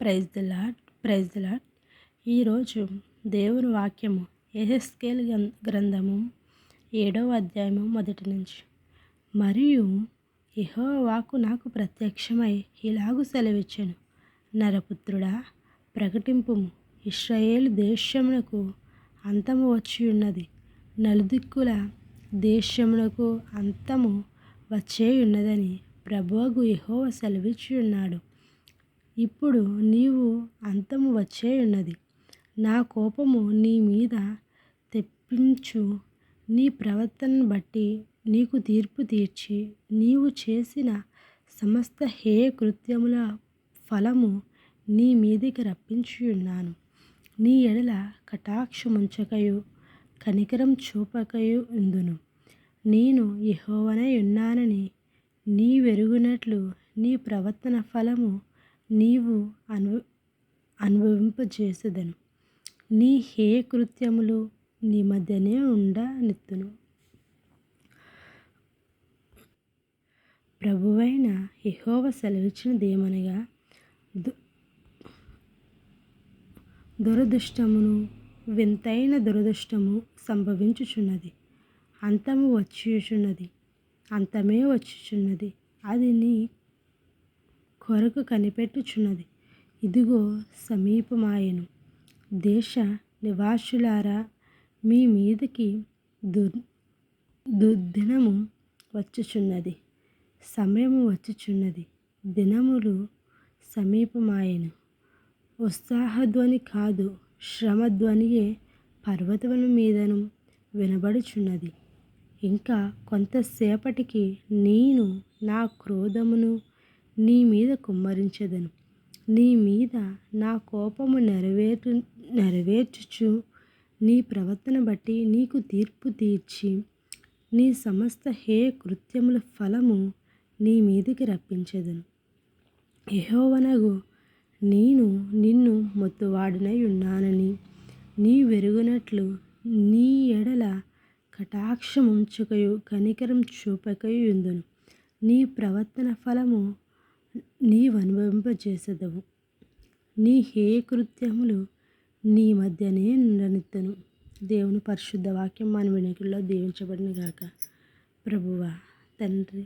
Praise the Lord praise the Lord ఈరోజు దేవుని వాక్యము ఎహెస్కేల్ గ్రంథము ఏడవ అధ్యాయము మొదటి నుంచి. మరియు యహో వాకు నాకు ప్రత్యక్షమై ఇలాగు సెలవిచ్చాను. నరపుత్రుడా ప్రకటింపుము ఇస్రాయేల్ దేశమునకు అంతము వచ్చి ఉన్నది నలుదిక్కుల దేశమునకు అంతము వచ్చే ఉన్నదని ప్రభువగు యహోవ సెలవిచ్చి ఉన్నాడు ఇప్పుడు నీవు అంతము వచ్చేయున్నది. నా కోపము నీ మీద తెప్పించు. నీ ప్రవర్తనను బట్టి నీకు తీర్పు తీర్చి. నీవు చేసిన సమస్త హే కృత్యముల ఫలము నీ మీదికి రప్పించియున్నాను. నీ ఎడల కటాక్షముంచకయు కనికరం చూపకయు ఉందును నేను యహోవనై ఉన్నానని నీ వెరుగునట్లు నీ ప్రవర్తన ఫలము నీవు అను అనుభవింపజేసేదను. నీ హే కృత్యములు నీ మధ్యనే ఉండనిత్తును. ప్రభువైన యహోవ సెలవిచ్చినదేమనగా దు దురదృష్టమును వింతైన దురదృష్టము సంభవించుచున్నది. అంతము వచ్చిచున్నది. అంతమే వచ్చుచున్నది. అది నీ కొరకు కనిపెట్టుచున్నది. ఇదిగో సమీపమాయను. దేశ నివాసులారా మీ మీదకి దు దుర్దినము వచ్చుచున్నది. సమయము వచ్చుచున్నది. దినములు సమీపమాయను. ఉత్సాహధ్వని కాదు శ్రమధ్వనియే పర్వతముల మీదను వినబడుచున్నది. ఇంకా కొంతసేపటికి నేను నా క్రోధమును నీ మీద కుమ్మరించెదను. నీ మీద నా కోపము నెరవేరు నెరవేర్చుచు నీ ప్రవర్తన బట్టి నీకు తీర్పు తీర్చి నీ సమస్త హే కృత్యముల ఫలము నీ మీదికి రప్పించెదను. యహోవనగు నేను నిన్ను మొత్తువాడినై ఉన్నానని నీ వెరుగునట్లు నీ ఎడల కటాక్షముంచుకయు కనికరం చూపకయుందును. నీ ప్రవర్తన ఫలము నీవు అనుభవింపజేసేదవు నీ హే కృత్యములు నీ మధ్యనే ఉండనిత్తను దేవుని పరిశుద్ధ వాక్యం మన వినకుల్లో దీవించబడిన గాక. ప్రభువా తండ్రి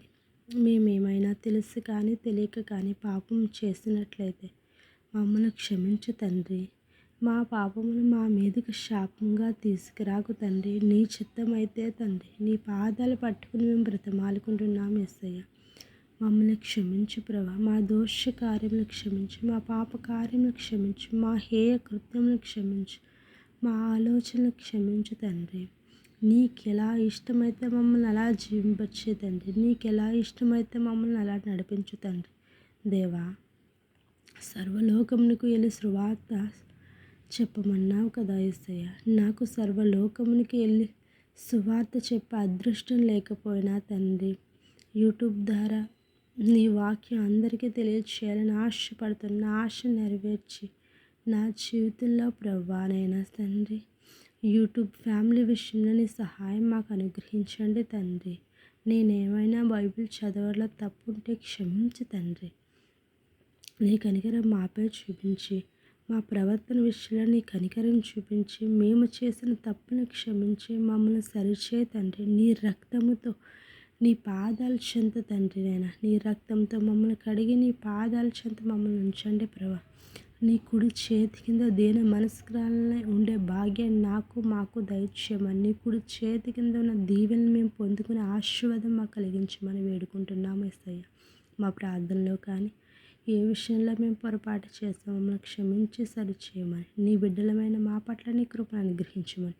మేమేమైనా తెలుసు కానీ తెలియక కానీ పాపం చేసినట్లయితే మమ్మల్ని క్షమించు తండ్రి. మా పాపమును మా మీదకు శాపంగా తీసుకురాకు తండ్రి. నీ చిత్తమైతే తండ్రి నీ పాదాలు పట్టుకుని మేము బ్రతమాలుకుంటున్నాం ఎస్సయ్య మమ్మల్ని క్షమించు ప్రభా. మా దోష కార్యములు క్షమించు మా పాప కార్యములు క్షమించు మా హేయ కృత్యములు క్షమించు మా ఆలోచనలు క్షమించు తండ్రి. నీకు ఎలా ఇష్టమైతే మమ్మల్ని అలా జీవింపచ్చే తండ్రి. నీకు ఎలా ఇష్టమైతే మమ్మల్ని అలా నడిపించు తండ్రి. దేవా సర్వలోకమునకు వెళ్ళి శృవార్త చెప్పమన్నావు కదా ఏసయ్య. నాకు సర్వలోకమునికి వెళ్ళి సువార్త చెప్పే అదృష్టం లేకపోయినా తండ్రి యూట్యూబ్ ద్వారా నీ వాక్యం అందరికీ తెలియచేయాలని ఆశపడుతున్న ఆశ నెరవేర్చి నా జీవితంలో ప్రవ్వానైనా తండ్రి యూట్యూబ్ ఫ్యామిలీ విషయంలో నీ సహాయం మాకు అనుగ్రహించండి తండ్రి. నేనేమైనా బైబిల్ చదవడంలో తప్పుంటే క్షమించి తండ్రి. నీ కనికరం మాపై చూపించి మా ప్రవర్తన విషయంలో నీ కనికరం చూపించి మేము చేసిన తప్పును క్షమించి మమ్మల్ని సరిచేయ తండ్రి. నీ రక్తముతో నీ పాదాల చెంత తండ్రి నైనా నీ రక్తంతో మమ్మల్ని కడిగి నీ పాదాల చెంత మమ్మల్ని ఉంచండి ప్రభా. నీ కుడి చేతి కింద దేని మనస్కరాలనే ఉండే భాగ్యం నాకు మాకు దయచేయమని నీ కుడి చేతి కింద ఉన్న దీవెని మేము పొందుకునే ఆశీర్వాదం మాకు కలిగించమని వేడుకుంటున్నాము ఎస్తయ్య మా ప్రార్థనలో కానీ ఏ విషయంలో మేము పొరపాటు చేస్తామో మమ్మల్ని క్షమించి సరిచేయమని నీ బిడ్డలమైన మా పట్ల నీ కృపను అనుగ్రహించమని.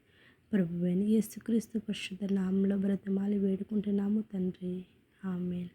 ప్రభువైన యేసుక్రీస్తు పరిశుద్ధ నామంలో బ్రతమాలి వేడుకుంటున్నాము తండ్రి. ఆమెన్.